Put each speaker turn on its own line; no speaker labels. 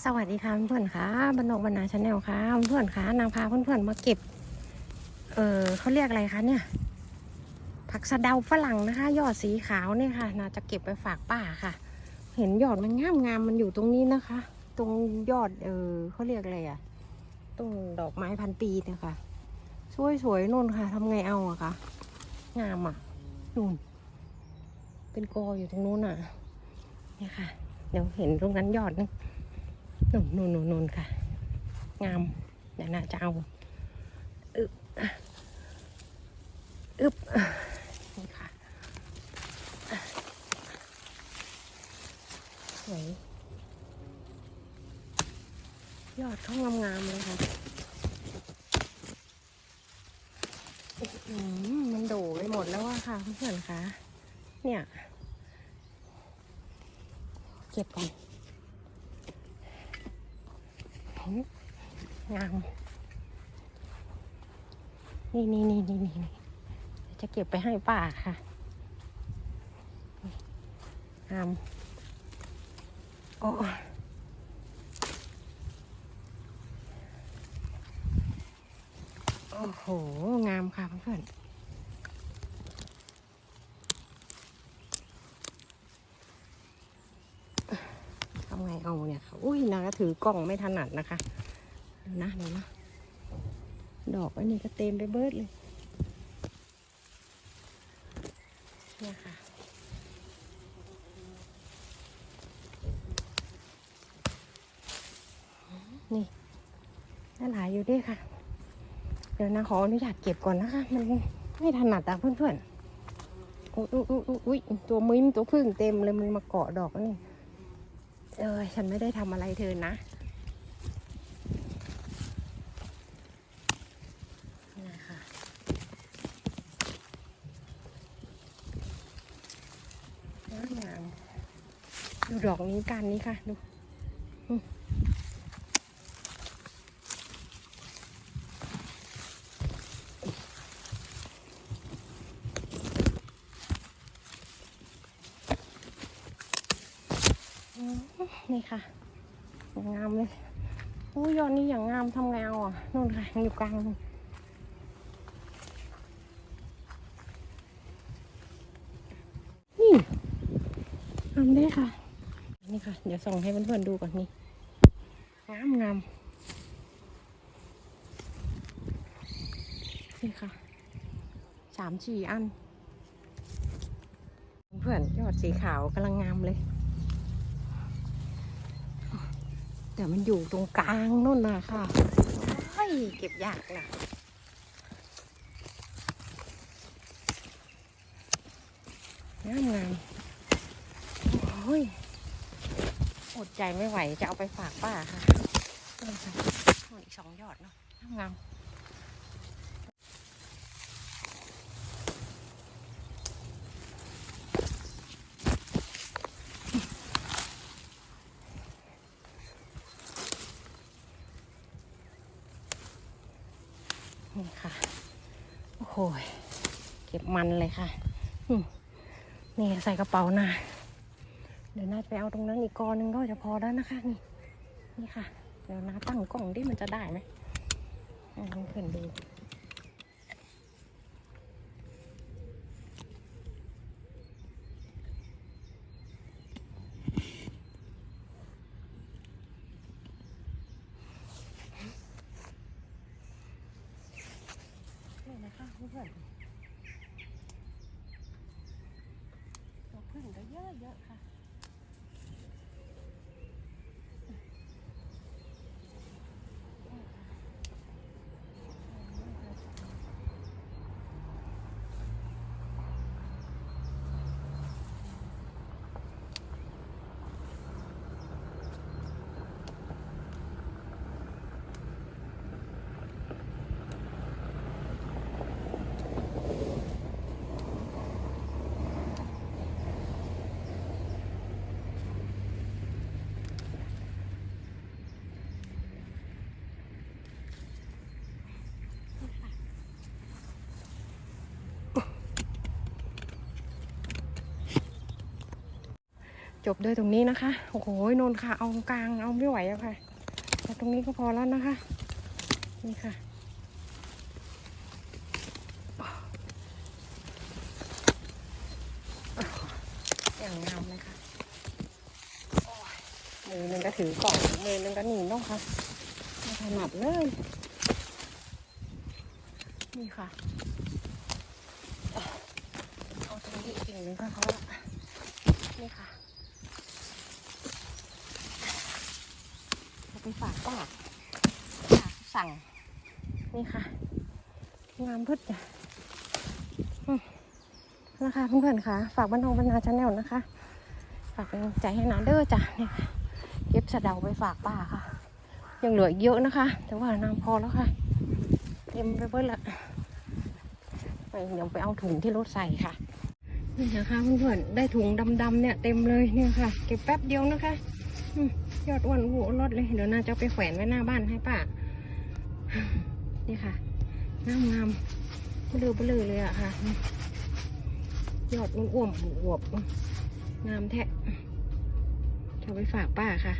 สวัสดีค่ะเพื่อนๆค่ะบรรณกบรรณาชาแนลค่ะเพื่อนๆค่ะนางพาเพื่อนๆมาเก็บ เออเขาเรียกอะไรคะเนี่ย ผักสะเดาฝรั่งนะคะ ยอดสีขาวเนี่ยค่ะน่าจะเก็บไปฝากป้าค่ะ เห็นยอดมันงามงามมันอยู่ตรงนี้นะคะ ตรงยอดเออเขาเรียกอะไรอะตรงดอกไม้พันปีเนี่ยค่ะสวยๆนู่นค่ะทำไงเอาอะคะงามอะนู่น เป็นกออยู่ตรงนู้นอะเนี่ยค่ะ เดี๋ยวเห็นตรงนั้นยอดนึง นู่นนู่นนู่นค่ะ งามเดี๋ยวน่าจะเอาอึบอึบนี่ค่ะสวยยอดเขางามๆเลยค่ะอื้อหือมันโดไปหมดแล้วอะค่ะเพื่อนๆคะเนี่ย เก็บก่อน งาม นี่นี่นี่นี่นี่จะเก็บไปให้ป้าค่ะ งาม โอ้โอ้โห งามค่ะเพื่อน ไงเอาเนี่ยค่ะ อุ้ยนาถือกล้องไม่ถนัดนะคะนะเดี๋ยวนะ ดอกอันนี้ก็เต็มไปเบิดเลย เนี่ยค่ะ นี่น่าหลายอยู่ด้วยค่ะ เดี๋ยวนะขออนุญาตเก็บก่อนนะคะ มันไม่ถนัดอะเพื่อนๆอุ๊ยอุ๊ยอุ๊ยอุ๊ยอุ๊ยตัวมิ้มตัวพึ่งเต็มเลยมันมาเกาะดอกนี่ เออฉันไม่ได้ทำอะไรเธอนะนี่ค่ะงามงามดูดอกนี้กันนี้ค่ะ ดู นี่ค่ะงามเลยอู้ยอดนี้อย่างงามทำไงเอาอะนู่นค่ะอยู่กลางนู่นนี่ทำได้ค่ะ นี่ค่ะ เดี๋ยวส่งให้เพื่อนๆดูก่อนนี่งามงามนี่ค่ะสามสี่อัน เพื่อนยอดสีขาวกำลังงามเลย แต่มันอยู่ตรงกลางนู่นนะค่ะเฮ้ยเก็บยากนะงามงามโอ้ยอดใจไม่ไหวจะเอาไปฝากป้าค่ะอีกสองยอดเนาะงามงาม นี่ค่ะ โอ้โหเก็บมันเลยค่ะนี่ใส่กระเป๋าหน้าเดี๋ยวนาไปเอาตรงนั้นอีกกอหนึงก็จะพอแล้วนะคะ นี่ นี่ค่ะ เดี๋ยวนาตั้งกล่องดิมันจะได้ไหมลองเพื่อนดู นี่ะเพื่อนๆดอกพึ่งก็เยอะเยอะๆค่ะ ง จบด้วยตรงนี้นะคะ โอ้โหนนค่ะ เอากลางเอาไม่ไหวแล้วค่ะแต่ตรงนี้ก็พอแล้วนะคะ นี่ค่ะ อย่างงามเลยค่ะมือหนึงก็ถือกล่องมือหนึงก็หนีน้องค่ะไม่ถนัดเลย นี่ค่ะเอาตรงนี้อีกหนึ่งก็เขาละนี่ค่ะเอา ไปฝากป้าป้าสั่ง นี่ค่ะ งามพุดจ้ะอืมนะคะเพื่อนๆค่ะ ฝากบ้านนองบรรณาชาแนลนะคะ ฝากเป็นกำลังใจให้นาเด้อจ้ะเนี่ยค่ะเก็บสะเดาไปฝากป้าค่ะ ยังเหลืออีกเยอะนะคะ แต่ว่าน้ำพอแล้วค่ะ เต็มไปเบิดละไปเดี๋ยวไปเอาถุงที่รถใส่ค่ะนี่นะคะเพื่อนๆได้ถุงดำๆเนี่ยเต็มเลยเนี่ยค่ะ เก็บแป๊บเดียวนะคะอืม ยอดอ้วนหัวรถเลย เดี๋ยวนาจะไปแขวนไว้หน้าบ้านให้ป้า นี่ค่ะงามงามๆเบลอเบลอเลยอะค่ะ ยอดอ้วนอ้วบๆงามแท้จะไปฝากป้าค่ะ